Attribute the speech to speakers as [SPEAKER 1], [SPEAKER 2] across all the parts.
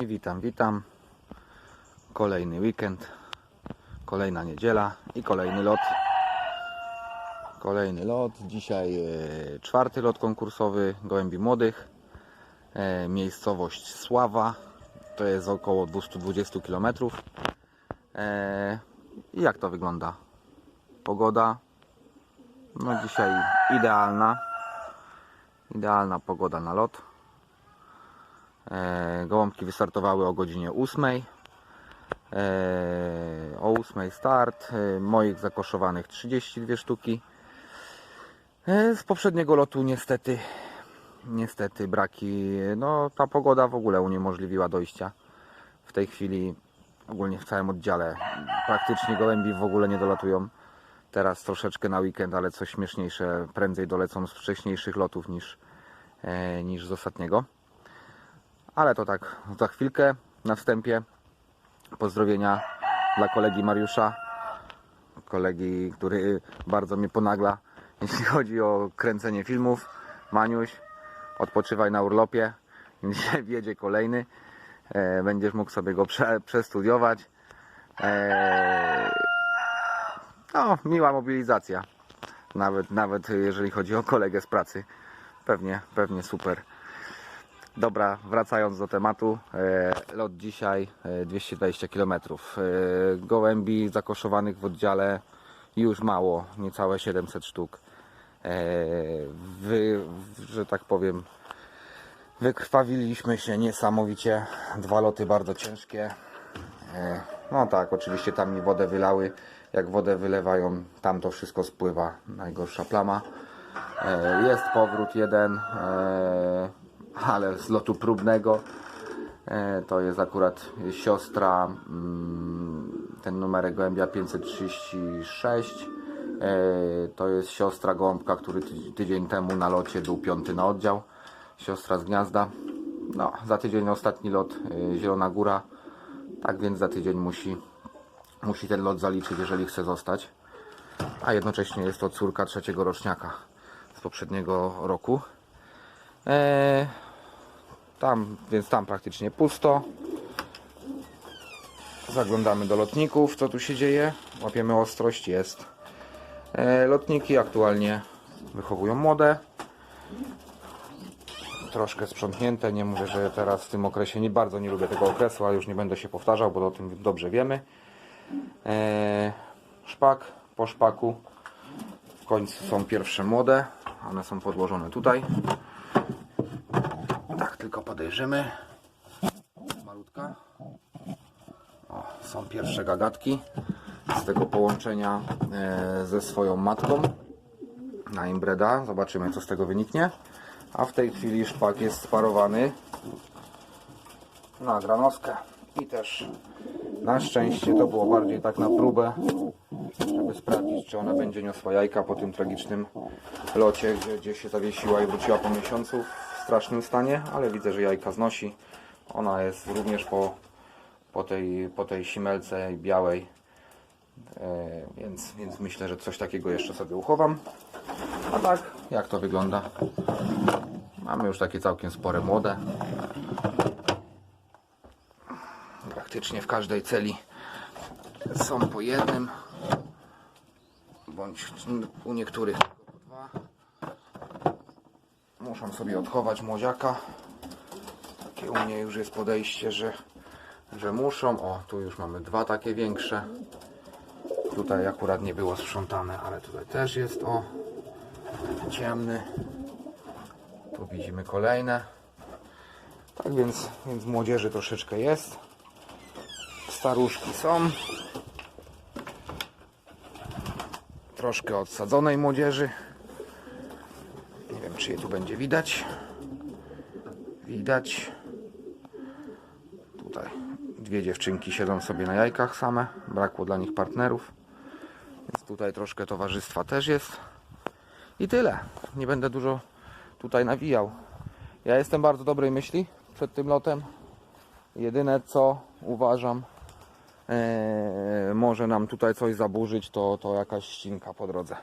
[SPEAKER 1] I witam, witam. Kolejny weekend, kolejna niedziela i kolejny lot. Kolejny lot. Dzisiaj e, czwarty lot konkursowy Gołębi Młodych. E, miejscowość Sława. To jest około 220 km. E, I jak to wygląda? Pogoda. No dzisiaj idealna. Idealna pogoda na lot. E, Gołąbki wystartowały o godzinie 8. E, O 8 start. E, Moich zakoszowanych 32 sztuki. Z poprzedniego lotu niestety niestety braki. No ta pogoda w ogóle uniemożliwiła dojścia. W tej chwili ogólnie w całym oddziale praktycznie gołębi w ogóle nie dolatują. Teraz troszeczkę na weekend, ale coś śmieszniejsze. Prędzej dolecą z wcześniejszych lotów niż, niż z ostatniego. Ale to tak za chwilkę. Na wstępie pozdrowienia dla kolegi Mariusza. Kolegi, który bardzo mnie ponagla, jeśli chodzi o kręcenie filmów. Maniuś, odpoczywaj na urlopie. Dzisiaj wjedzie kolejny. E, Będziesz mógł sobie go prze, przestudiować. E, No, miła mobilizacja. Nawet, nawet jeżeli chodzi o kolegę z pracy. Pewnie, pewnie super. Dobra, wracając do tematu. E, lot dzisiaj e, 220 km. E, gołębi zakoszowanych w oddziale już mało, niecałe 700 sztuk. E, wy, że tak powiem, wykrwawiliśmy się niesamowicie. Dwa loty bardzo ciężkie. E, No tak, oczywiście tam mi wodę wylały. Jak wodę wylewają, tam to wszystko spływa. Najgorsza plama. E, Jest powrót jeden, e, ale z lotu próbnego. E, To jest akurat siostra, mm, ten numerek gołębia 536. E, To jest siostra gołąbka, który ty- tydzień temu na locie był piąty na oddział. Siostra z gniazda. No, za tydzień ostatni lot e, Zielona Góra. Tak więc za tydzień musi, musi ten lot zaliczyć, jeżeli chce zostać. A jednocześnie jest to córka trzeciego roczniaka z poprzedniego roku. E, tam, więc tam praktycznie pusto. Zaglądamy do lotników, co tu się dzieje. Łapiemy ostrość, jest. E, lotniki aktualnie wychowują młode. Troszkę sprzątnięte. Nie mówię, że teraz w tym okresie nie bardzo nie lubię tego okresu, ale już nie będę się powtarzał, bo o tym dobrze wiemy. E, szpak po szpaku. W końcu są pierwsze młode. One są podłożone tutaj. Podejrzymy. Malutka. O, są pierwsze gagatki z tego połączenia e, ze swoją matką na imbreda. Zobaczymy, co z tego wyniknie. A w tej chwili szpak jest sparowany na granowskę i też na szczęście to było bardziej tak na próbę, żeby sprawdzić, czy ona będzie niosła jajka po tym tragicznym locie, gdzie, gdzie się zawiesiła i wróciła po miesiącu strasznym stanie, ale widzę, że jajka znosi. Ona jest również po, po, tej, po tej simelce białej, e, więc, więc myślę, że coś takiego jeszcze sobie uchowam. A tak, jak to wygląda? Mamy już takie całkiem spore młode. Praktycznie w każdej celi są po jednym, bądź u niektórych. Muszą sobie odchować młodziaka. Takie u mnie już jest podejście, że, że muszą. O, tu już mamy dwa takie większe. Tutaj akurat nie było sprzątane, ale tutaj też jest o ciemny. Tu widzimy kolejne. Tak więc, więc młodzieży troszeczkę jest. Staruszki są. Troszkę odsadzonej młodzieży. Wiem, czy je tu będzie widać. Widać. Tutaj dwie dziewczynki siedzą sobie na jajkach same. Brakło dla nich partnerów. Więc tutaj troszkę towarzystwa też jest. I tyle. Nie będę dużo tutaj nawijał. Ja jestem bardzo dobrej myśli przed tym lotem. Jedyne co uważam e, może nam tutaj coś zaburzyć, to, to jakaś ścinka po drodze.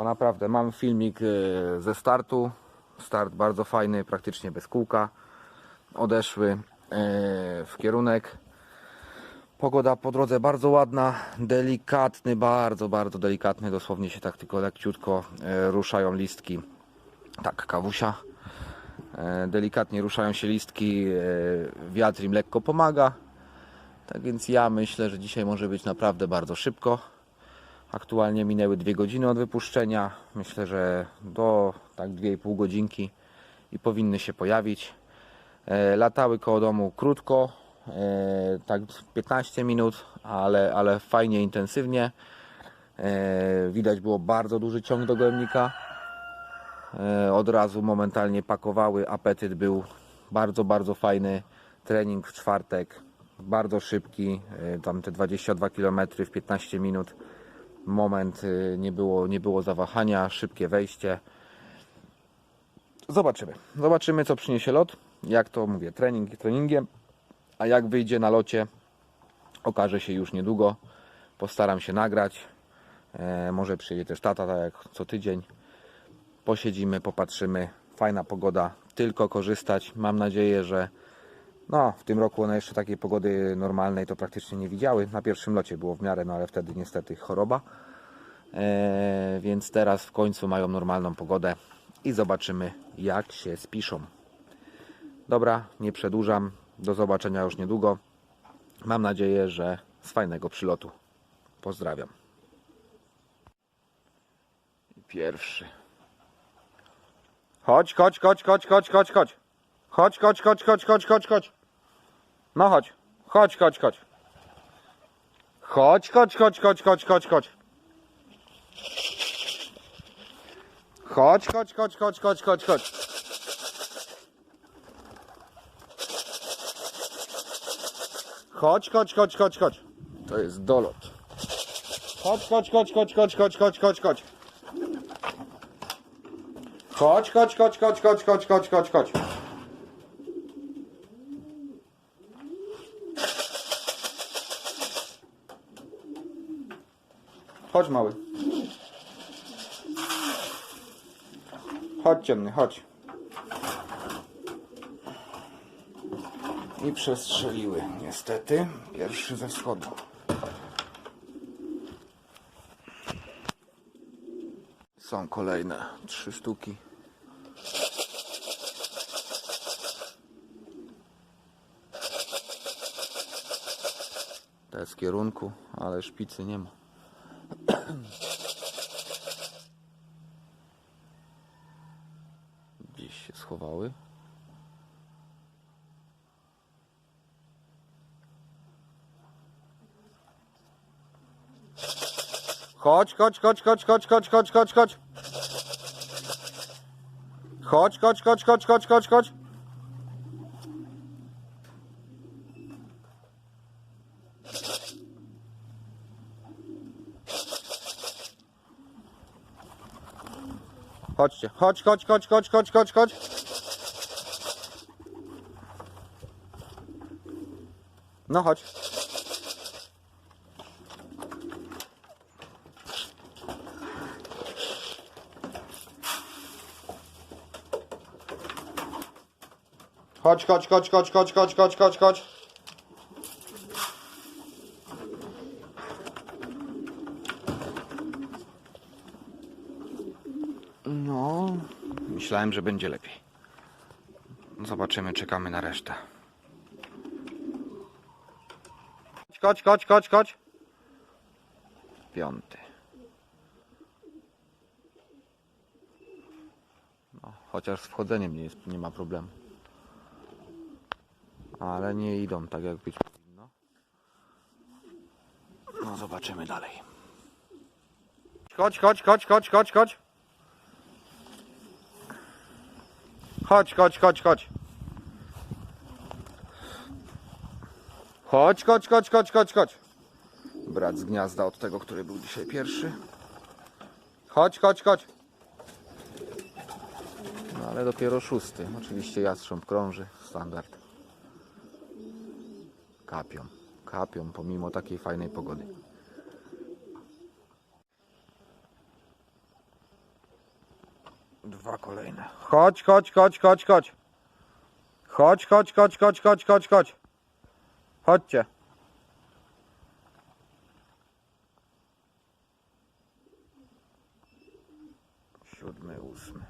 [SPEAKER 1] Bo naprawdę mam filmik e, ze startu. Start bardzo fajny, praktycznie bez kółka. Odeszły w kierunek. Pogoda po drodze bardzo ładna, delikatny, bardzo, bardzo delikatny, dosłownie się tak tylko leciutko e, ruszają listki. Tak, kawusia. E, Delikatnie ruszają się listki, e, wiatr im lekko pomaga. Tak więc ja myślę, że dzisiaj może być naprawdę bardzo szybko. Aktualnie minęły dwie godziny od wypuszczenia. Myślę, że do tak 2,5 godzinki i powinny się pojawić. E, Latały koło domu krótko, e, tak 15 minut, ale, ale fajnie, intensywnie. E, Widać było bardzo duży ciąg do gołębnika. Od razu momentalnie pakowały. Apetyt był bardzo, bardzo fajny. Trening w czwartek, bardzo szybki. Tam te 22 km w 15 minut. Moment, e, nie było, nie było zawahania, szybkie wejście. Zobaczymy. Zobaczymy, co przyniesie lot. Jak to mówię, trening treningiem. A jak wyjdzie na locie, okaże się już niedługo. Postaram się nagrać. E, może przyjedzie też tata, tak jak co tydzień. Posiedzimy, popatrzymy. Fajna pogoda, tylko korzystać. Mam nadzieję, że no, w tym roku one jeszcze takiej pogody normalnej to praktycznie nie widziały. Na pierwszym locie było w miarę, no ale wtedy niestety choroba. E, więc teraz w końcu mają normalną pogodę i zobaczymy, jak się spiszą. Dobra, nie przedłużam. Do zobaczenia już niedługo. Mam nadzieję, że z fajnego przylotu. Pozdrawiam. Pierwszy. Chodź, chodź, chodź, chodź, chodź, chodź, chodź. Chodź, chodź, chodź, chodź, chodź, chodź, chodź. No chodź. Chodź, chodź, chodź. Chodź, chodź, chodź, chodź, chodź, chodź, chodź. Chodź, chodź, chodź, chodź, chodź, chodź, chodź. Chodź, chodź, chodź, chodź, chodź. To jest dolot. Chodź, chodź, chodź, chodź, chodź, chodź, chodź, chodź, chodź. Chodź, chodź, chodź, chodź, chodź, chodź, chodź, chodź, chodź. Chodź mały. Chodź ciemny, chodź. I przestrzeliły niestety. Pierwszy ze wschodu. Są kolejne trzy sztuki. Te z kierunku, ale szpicy nie ma. Się schowały. Chodź, chodź, chodź, chodź, chodź, chodź, chodź, chodź, chodź. Chodź, chodź, chodź, chodź, chodź, chodź, chodź. Chodźcie, chodź, chodź, chodź, chodź, chodź, chodź, chodź. No chodź. Chodź, chodź, chodź, chodź, chodź, chodź, chodź, chodź, chodź. No, myślałem, że będzie lepiej. Zobaczymy, czekamy na resztę. Chodź, chodź, chodź, chodź. Piąty. No, chociaż z wchodzeniem nie, jest, nie ma problemu. Ale nie idą tak jak być powinno. No zobaczymy dalej. Chodź, chodź, chodź, chodź, chodź, chodź. Chodź, chodź, chodź, chodź. Chodź, chodź, chodź, chodź, chodź, chodź. Brat z gniazda od tego, który był dzisiaj pierwszy. Chodź, chodź, chodź. No ale dopiero szósty. Oczywiście jastrząb krąży, standard. Kapią, kapią pomimo takiej fajnej pogody. Dwa kolejne. Chodź, chodź, chodź, chodź, chodź. Chodź, chodź, chodź, chodź, chodź, chodź, chodź. Chodźcie. Siódmy, ósmy.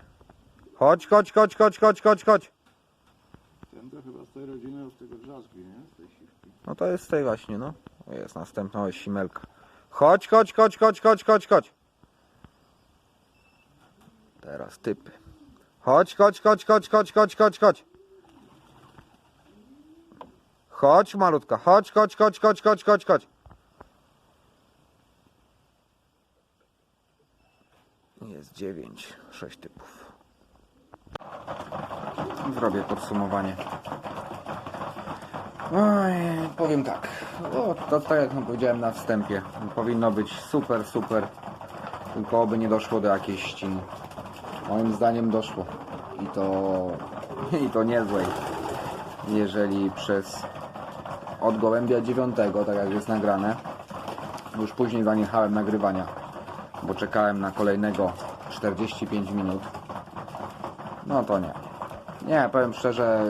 [SPEAKER 1] Chodź, chodź, chodź, chodź, chodź, chodź, chodź.
[SPEAKER 2] Ten to chyba z tej rodziny od tego drzazgi, nie? Z tej siwki.
[SPEAKER 1] No to jest z tej właśnie, no. O, Jest następna jest simelka. Chodź, chodź, chodź, chodź, chodź, chodź, chodź. Teraz typy. Chodź, chodź, chodź, chodź, chodź, chodź, chodź, chodź. Chodź, malutka, chodź, chodź, chodź, chodź, chodź, chodź, chodź. Jest dziewięć, sześć typów. Zrobię podsumowanie. Oj, powiem tak. O, to tak jak no powiedziałem na wstępie. Powinno być super, super. Tylko oby nie doszło do jakiejś ściny. Moim zdaniem doszło. I to, i to niezłej. Jeżeli przez od gołębia 9, tak jak jest nagrane, już później zaniechałem nagrywania, bo czekałem na kolejnego 45 minut. No to nie. Nie, powiem szczerze,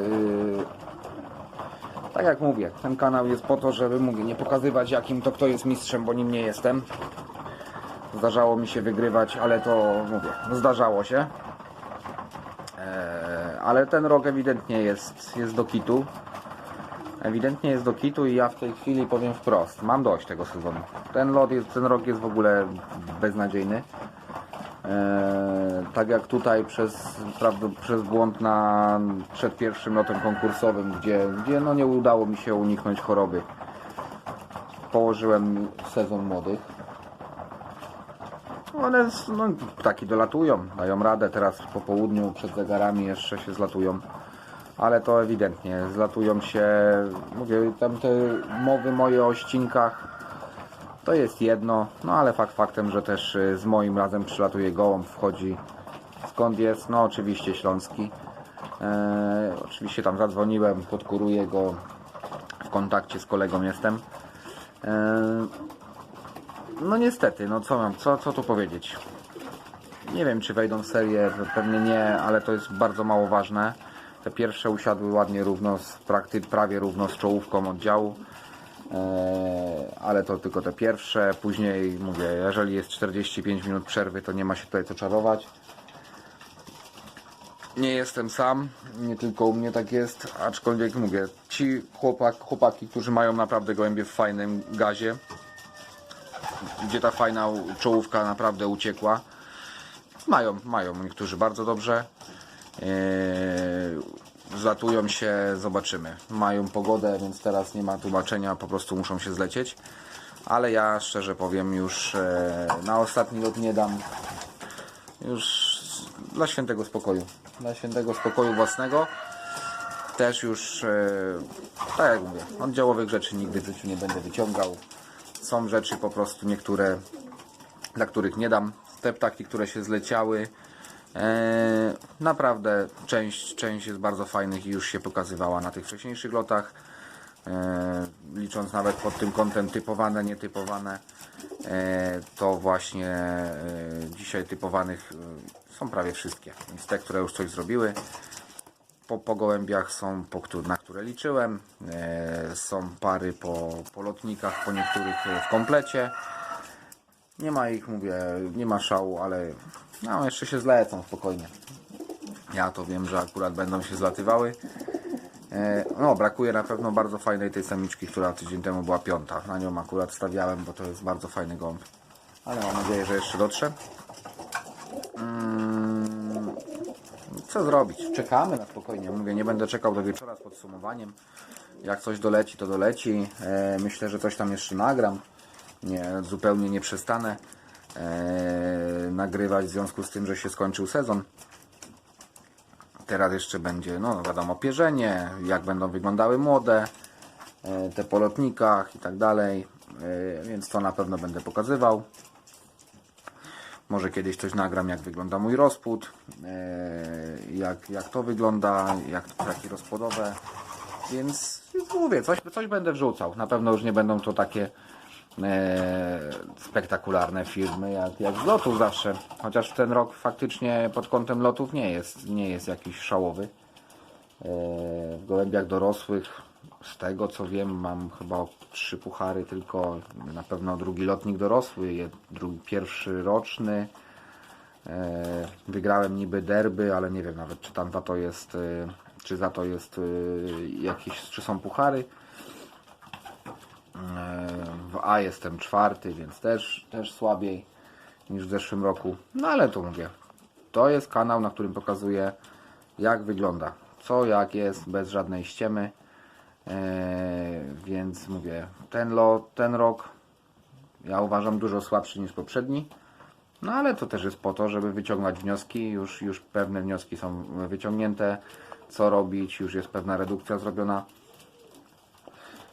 [SPEAKER 1] yy, tak jak mówię, ten kanał jest po to, żeby mówię, nie pokazywać jakim to kto jest mistrzem, bo nim nie jestem. Zdarzało mi się wygrywać, ale to mówię, zdarzało się. Eee, ale ten rok ewidentnie jest, jest do kitu. Ewidentnie jest do kitu i ja w tej chwili powiem wprost, mam dość tego sezonu. Ten lot jest, ten rok jest w ogóle beznadziejny. Eee, tak jak tutaj przez, prawda, przez błąd na, przed pierwszym lotem konkursowym, gdzie, gdzie no nie udało mi się uniknąć choroby. Położyłem sezon młodych. One no, ptaki dolatują, dają radę. Teraz po południu przed zegarami jeszcze się zlatują. Ale to ewidentnie, zlatują się, mówię, tam te mowy moje o ścinkach, to jest jedno, no ale fakt faktem, że też y, z moim razem przylatuje gołąb, wchodzi skąd jest, no oczywiście śląski. E, oczywiście tam zadzwoniłem, podkuruję go, w kontakcie z kolegą jestem. E, no niestety, no co mam, co, co tu powiedzieć. Nie wiem czy wejdą w serię, pewnie nie, ale to jest bardzo mało ważne. Te pierwsze usiadły ładnie równo, z prakty, prawie równo z czołówką oddziału. Eee, ale to tylko te pierwsze. Później mówię, jeżeli jest 45 minut przerwy, to nie ma się tutaj co czarować. Nie jestem sam, nie tylko u mnie tak jest, aczkolwiek mówię, ci chłopak, chłopaki, którzy mają naprawdę gołębie w fajnym gazie, gdzie ta fajna czołówka naprawdę uciekła, mają, mają niektórzy bardzo dobrze. Eee, zlatują się, zobaczymy. Mają pogodę, więc teraz nie ma tłumaczenia, po prostu muszą się zlecieć. Ale ja szczerze powiem, już e, na ostatni lot nie dam. Już dla świętego spokoju. Dla świętego spokoju własnego. Też już, e, tak jak mówię, oddziałowych rzeczy nigdy w życiu nie będę wyciągał. Są rzeczy po prostu niektóre, dla których nie dam. Te ptaki, które się zleciały, E, naprawdę część, część jest bardzo fajnych i już się pokazywała na tych wcześniejszych lotach. E, licząc nawet pod tym kątem typowane, nietypowane, e, to właśnie dzisiaj typowanych są prawie wszystkie. Więc te, które już coś zrobiły. Po, po gołębiach są, po, na które liczyłem. E, są pary po, po lotnikach, po niektórych w komplecie. Nie ma ich, mówię, nie ma szału, ale no, jeszcze się zlecą spokojnie. Ja to wiem, że akurat będą się zlatywały. E, No, brakuje na pewno bardzo fajnej tej samiczki, która tydzień temu była piąta. Na nią akurat stawiałem, bo to jest bardzo fajny gąb. Ale mam nadzieję, że jeszcze dotrze. Mm, Co zrobić? Czekamy na spokojnie. Mówię, nie będę czekał do wieczora z podsumowaniem. Jak coś doleci, to doleci. E, Myślę, że coś tam jeszcze nagram. Nie, zupełnie nie przestanę e, nagrywać w związku z tym, że się skończył sezon. Teraz jeszcze będzie, no wiadomo, pierzenie, jak będą wyglądały młode, e, te po lotnikach i tak dalej, e, więc to na pewno będę pokazywał. Może kiedyś coś nagram, jak wygląda mój rozpód, e, jak, jak to wygląda, jak ptaki rozpłodowe. Więc mówię, coś, coś będę wrzucał. Na pewno już nie będą to takie e, spektakularne firmy jak, jak z lotów zawsze. Chociaż ten rok faktycznie pod kątem lotów nie jest, nie jest jakiś szałowy. w gołębiach dorosłych, z tego co wiem, mam chyba trzy puchary, tylko na pewno drugi lotnik dorosły, drugi pierwszy roczny. E, Wygrałem niby derby, ale nie wiem nawet czy tam za to jest, e, czy za to jest e, jakieś, czy są puchary. W A jestem czwarty, więc też, też słabiej niż w zeszłym roku. No ale tu mówię, to jest kanał, na którym pokazuję jak wygląda, co jak jest, bez żadnej ściemy. E, więc mówię, ten lot, ten rok ja uważam dużo słabszy niż poprzedni. No ale to też jest po to, żeby wyciągnąć wnioski. Już, już pewne wnioski są wyciągnięte. Co robić, już jest pewna redukcja zrobiona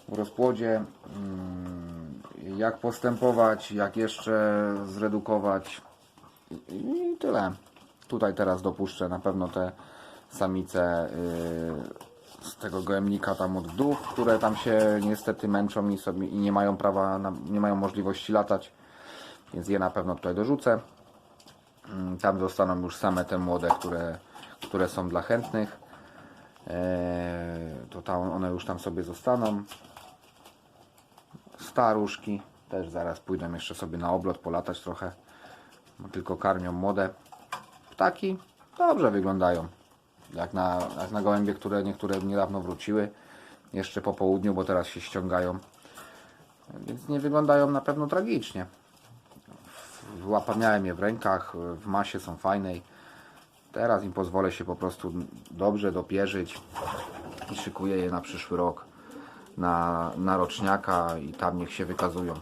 [SPEAKER 1] w rozpłodzie. Mm, Jak postępować, jak jeszcze zredukować. I, tyle. Tutaj teraz dopuszczę na pewno te samice yy, z tego gołębnika tam od wdów, które tam się niestety męczą i, sobie, i nie mają prawa, nie mają możliwości latać. Więc je na pewno tutaj dorzucę. Mm, Tam zostaną już same te młode, które, które są dla chętnych. Eee, to tam, one już tam sobie zostaną. Staruszki też zaraz pójdą jeszcze sobie na oblot, polatać trochę. Tylko karmią młode. Ptaki dobrze wyglądają. Jak na, jak na gołębie, które niektóre niedawno wróciły. Jeszcze po południu, bo teraz się ściągają. Więc nie wyglądają na pewno tragicznie. Łapa miałem je w rękach, w masie są fajnej. Teraz im pozwolę się po prostu dobrze dopierzyć i szykuję je na przyszły rok na, na roczniaka i tam niech się wykazują.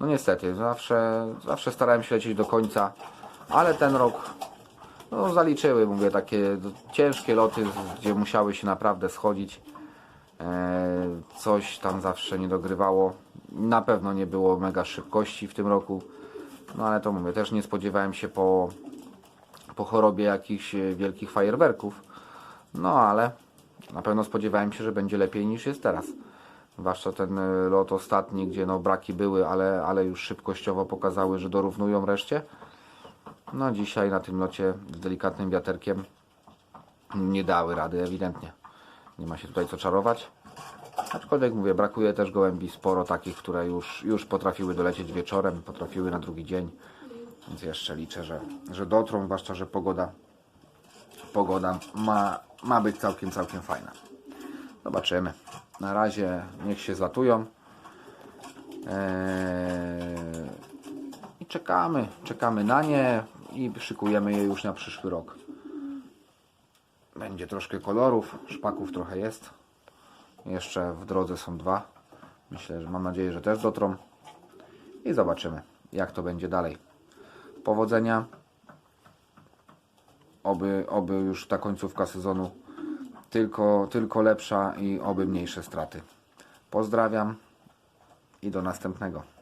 [SPEAKER 1] No niestety, zawsze, zawsze starałem się lecieć do końca, ale ten rok no, zaliczyły, mówię, takie ciężkie loty, gdzie musiały się naprawdę schodzić. E, coś tam zawsze nie dogrywało. Na pewno nie było mega szybkości w tym roku. No ale to mówię, też nie spodziewałem się po, po chorobie jakichś wielkich fajerwerków. No ale na pewno spodziewałem się, że będzie lepiej niż jest teraz. Zwłaszcza ten e, lot ostatni, gdzie no braki były, ale, ale już szybkościowo pokazały, że dorównują reszcie. No dzisiaj na tym locie z delikatnym wiaterkiem nie dały rady ewidentnie. Nie ma się tutaj co czarować. Aczkolwiek mówię, brakuje też gołębi sporo takich, które już, już potrafiły dolecieć wieczorem, potrafiły na drugi dzień. Więc jeszcze liczę, że, że dotrą, zwłaszcza, że pogoda, pogoda ma, ma być całkiem, całkiem fajna. Zobaczymy. Na razie niech się zlatują. Eee, I czekamy, czekamy na nie i szykujemy je już na przyszły rok. Będzie troszkę kolorów, szpaków trochę jest. Jeszcze w drodze są dwa. Myślę, że mam nadzieję, że też dotrą. I zobaczymy, jak to będzie dalej. Powodzenia. Oby, oby już ta końcówka sezonu tylko, tylko lepsza i oby mniejsze straty. Pozdrawiam i do następnego.